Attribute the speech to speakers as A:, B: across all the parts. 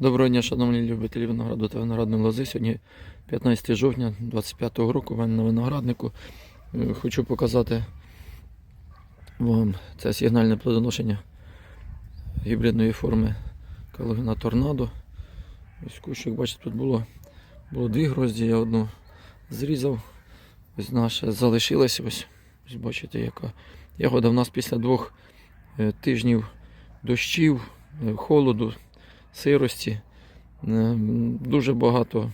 A: Доброго дня, шановні любителі винограду та виноградної лози. Сьогодні 15 жовтня 2025 року. У мене на винограднику. Е, Хочу показати вам це сигнальне плодоношення гібридної форми Калугина Торнадо. Ось кущик, бачите, тут було, було дві грозді, я одну зрізав. Ось наша залишилась. Ось, ось бачите, яка ягода в нас після двох е, тижнів дощів, е, холоду, сирості. Е, Дуже багато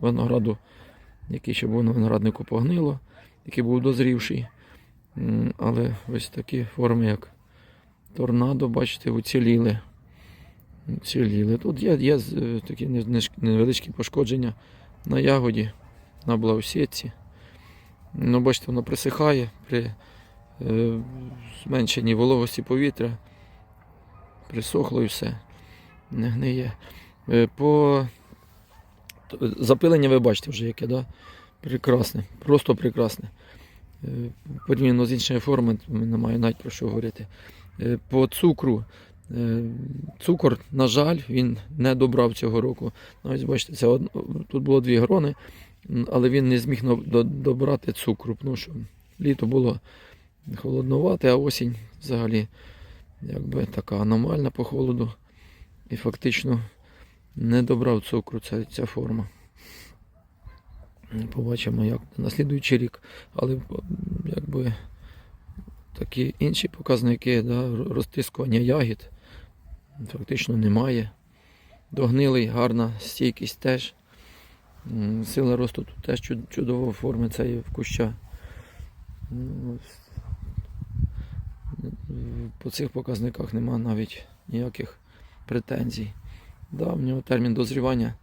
A: винограду, який ще був на винограднику погнило, який був дозрівший. Але ось такі форми, як торнадо, бачите, уціліли. Уціліли. Тут є, є е, такі не- не- невеличкі пошкодження на ягоді, на блаусетці. Ну, бачите, воно присихає при е, зменшенні вологості повітря. Присохло і все. Не гниє. Е, По запилення ви бачите вже яке, да? Прекрасне, просто прекрасне. Е, Порівняно з іншими формами, немає навіть про що говорити. Е, По цукру. Цукор, на жаль, він не добрав цього року. Ось бачите, це од... тут було дві грони, але він не зміг добрати цукру, тому що літо було холодновате, а осінь взагалі якби така аномальна по холоду. І фактично не добрав цукру ця, ця форма. Побачимо, як на слідуючий рік. Але якби такі інші показники, да, розтискування ягід фактично немає. Догнилий, гарна стійкість теж. Сила росту тут теж чудово форми цієї куща. Ну. По цих показниках нема навіть ніяких претензій. Да, в нього термін дозрівання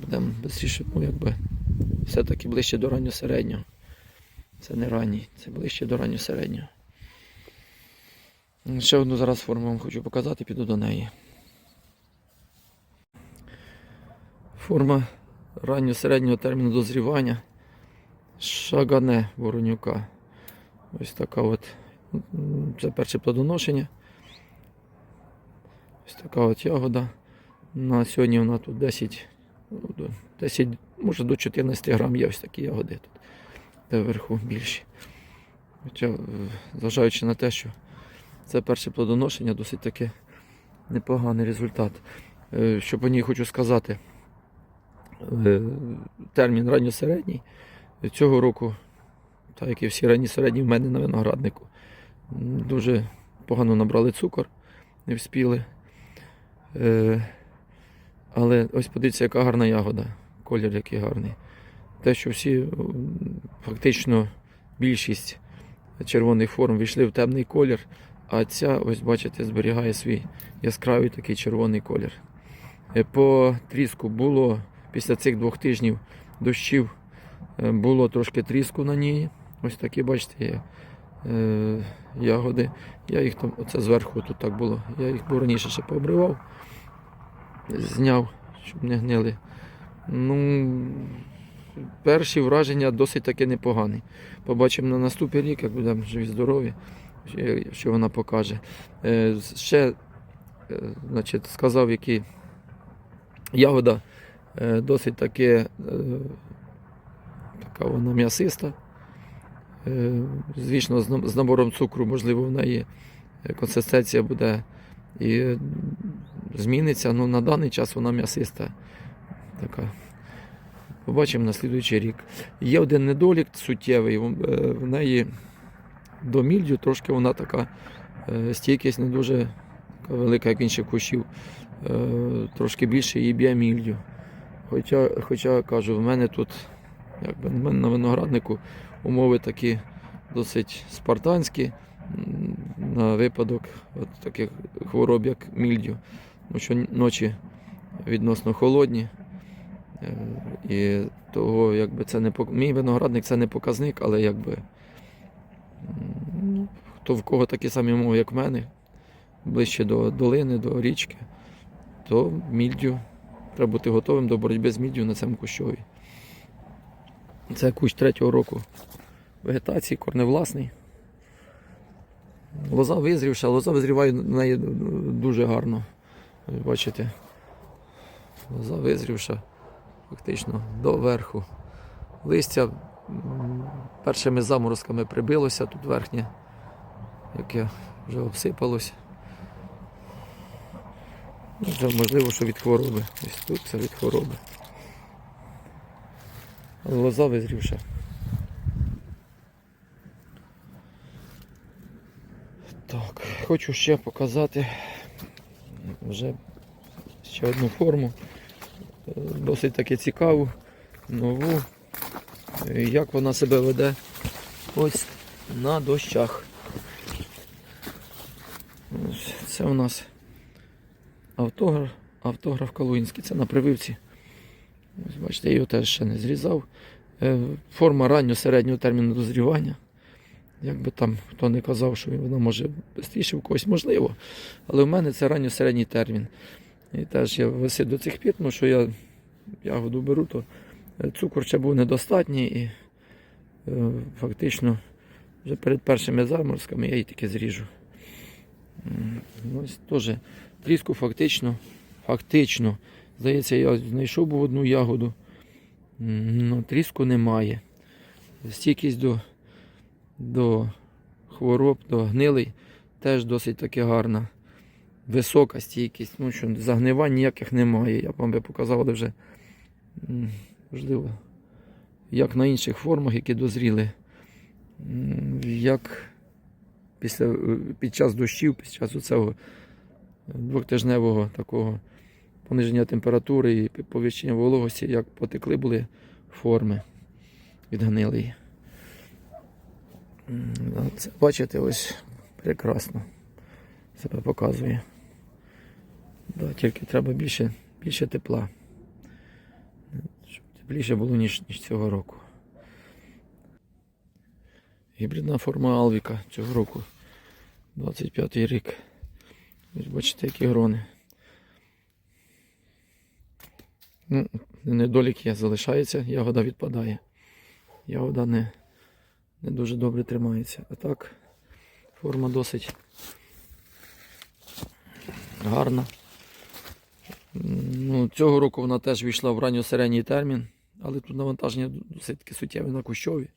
A: будемо швидше, ну якби все-таки ближче до ранньосереднього. Це не ранній, це ближче до ранньосереднього. Ще одну зараз форму вам хочу показати, піду до неї. Форма ранньосереднього терміну дозрівання Шагане Воронюка. Ось така от. Це перше плодоношення. Ось така от ягода. На сьогодні вона тут 10, ну, 10, може до 14 грам є ось такі ягоди тут. Де вверху більші. Хоча, е, зважаючи на те, що це перше плодоношення, досить таки непоганий результат. Е, Що по ній хочу сказати, е, термін ранньосередній цього року, так як і всі ранні середні в мене на винограднику, дуже погано набрали цукор, не вспіли. Е, але ось подивіться, яка гарна ягода, колір який гарний. Те, що всі фактично більшість червоних форм війшли в темний колір, а ця, ось бачите, зберігає свій яскравий такий червоний колір. Е, По тріску було після цих двох тижнів дощів е, було трошки тріску на ній. Ось такі, бачите, є е, ягоди. Я їх там, оце зверху тут так було. Я їх був раніше ще пообривав, зняв, щоб не гнили. Ну, перші враження досить таки непогані. Побачимо на наступний рік, як будемо живі здорові, що- вона покаже. Е, ще е, значить, сказав, які ягода досить таки така вона м'ясиста. Е, Звісно, з набором цукру, можливо, в неї консистенція буде і зміниться. Ну, на даний час вона м'ясиста. Така. Побачимо на слідуючий рік. Є один недолік суттєвий. е, В неї до мільдю трошки вона така е, стійкість не дуже така велика, як інших кущів. Трошки більше її б'є мільдю. Хоча, хоча кажу, в мене тут, в мене на винограднику умови такі досить спартанські на випадок от таких хвороб, як мільдю. Тому що ночі відносно холодні. Е, І того, якби це не мій виноградник це не показник, але якби хто в кого такі самі умови, як в мене, ближче до долини, до річки, то мільдю треба бути готовим до боротьби з міддю на цьому кущові. Це кущ третього року вегетації, корневласний. Лоза визрівша, лоза визріває на неї дуже гарно. Бачите, лоза визрівша фактично до верху. Листя першими заморозками прибилося тут верхнє, яке вже обсипалось. Ну, Вже можливо, що від хвороби. Ось тут це від хвороби. Лоза визрівша. Так, хочу ще показати вже ще одну форму. Досить таки цікаву, нову. Як вона себе веде ось на дощах. Це у нас автограф, автограф Калуїнський. Це на прививці. Ось бачите, його теж ще не зрізав. Е, Форма ранньо-середнього терміну дозрівання. Як би там хто не казав, що вона може швидше в когось можливо. Але в мене це ранньо-середній термін. І теж я висив до цих пір, тому що я ягоду беру, то е, цукор ще був недостатній і е, фактично вже перед першими заморозками я її таки зріжу. Ось теж тріску фактично, фактично. Здається, я знайшов був одну ягоду. М, Ну, тріску немає. Стійкість до, до хвороб, до гнилий теж досить таки гарна. Висока стійкість, ну що загнивань ніяких немає. Я вам би показав, але вже можливо, як на інших формах, які дозріли, як після, е, під час дощів, під час цього двохтижневого такого пониження температури і повищення вологості, як потекли були форми від гнилої. Це бачите, ось прекрасно себе показує. Да, тільки треба більше, більше тепла. Щоб тепліше було, ніж, ніж цього року. Гібридна форма Алвіка цього року. 25 й рік. Бачите, які грони. Ну, недолік є, залишається, ягода відпадає. Ягода не, не дуже добре тримається. А так, форма досить гарна. Ну, цього року вона теж війшла в ранньо-середній термін, але тут навантаження досить таки суттєве на кущові.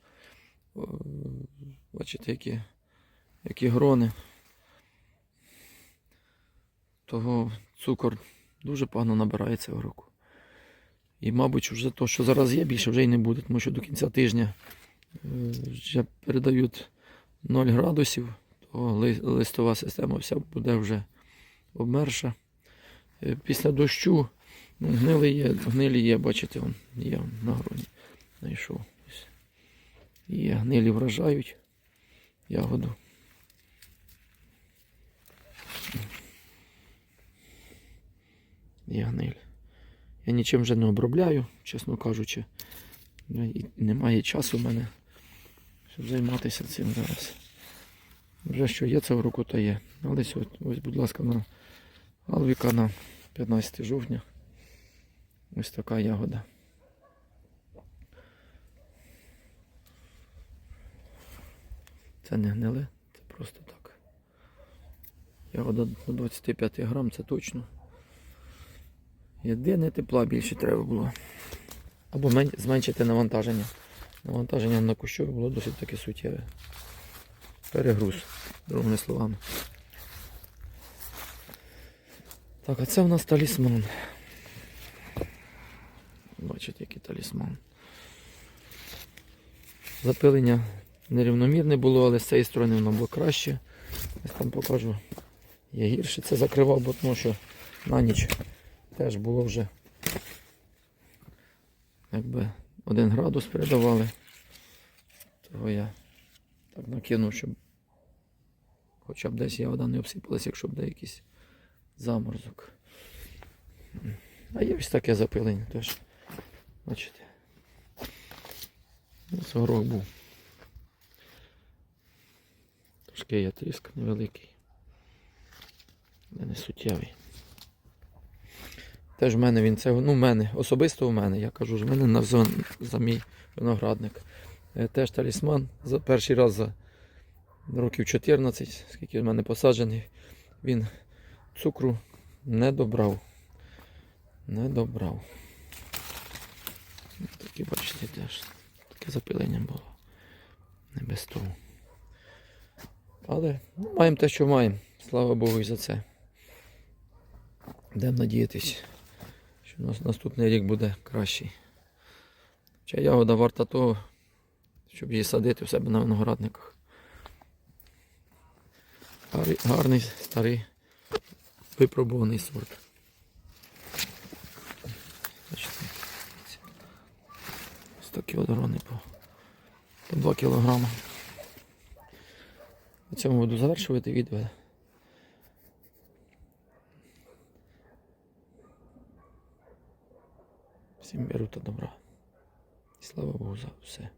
A: Бачите, які, які грони. Того цукор дуже погано набирає цього року. І, мабуть, вже то, що зараз є, більше вже й не буде, тому що до кінця тижня вже передають 0 градусів, то листова система вся буде вже обмерша. Е, Після дощу гнилі є, гнилі є, бачите, вон, вон на гроні. Знайшов. Є, гнилі вражають ягоду. Є гниль. Я нічим вже не обробляю, чесно кажучи. Ну, і Немає часу в мене, щоб займатися цим зараз. Вже що є цього року, то є. Але ось, ось, будь ласка, на Алвіка на 15 жовтня. Ось така ягода. Це не гниле, це просто так. Ягода до 25 грам, це точно. Єдине тепла більше треба було. Або мен- зменшити навантаження. Навантаження на кущові було досить таки суттєве. Перегруз, другими словами. Так, а це в нас талісман. Бачите, який талісман. Запилення нерівномірне було, але з цієї сторони воно було краще. Ось там покажу. Є гірше. Це закривав, бо тому що на ніч теж було вже якби один градус передавали. Того я так накинув, щоб хоча б десь я вода не обсипалась, якщо буде якийсь заморозок. А є ось таке запилення теж. Бачите. Ось горох був. Трошки є тріск невеликий. Але не суттєвий. Теж в мене він це, ну в мене, особисто в мене, я кажу ж, в мене на за, мій виноградник. Е, Теж талісман за перший раз за років 14, скільки в мене посаджений, він цукру Не добрав. Не добрав. Такі, бачите, теж таке запилення було. Не без того. Але ну, маємо те, що маємо. Слава Богу і за це. Будемо надіятись, наступний рік буде кращий. Ця ягода варта того, щоб її садити у себе на виноградниках. Гарний, старий випробуваний сорт. Ось такі водорони по, по 2 кілограми. На цьому буду завершувати відео. Всім миру та добра. І слава Богу за все.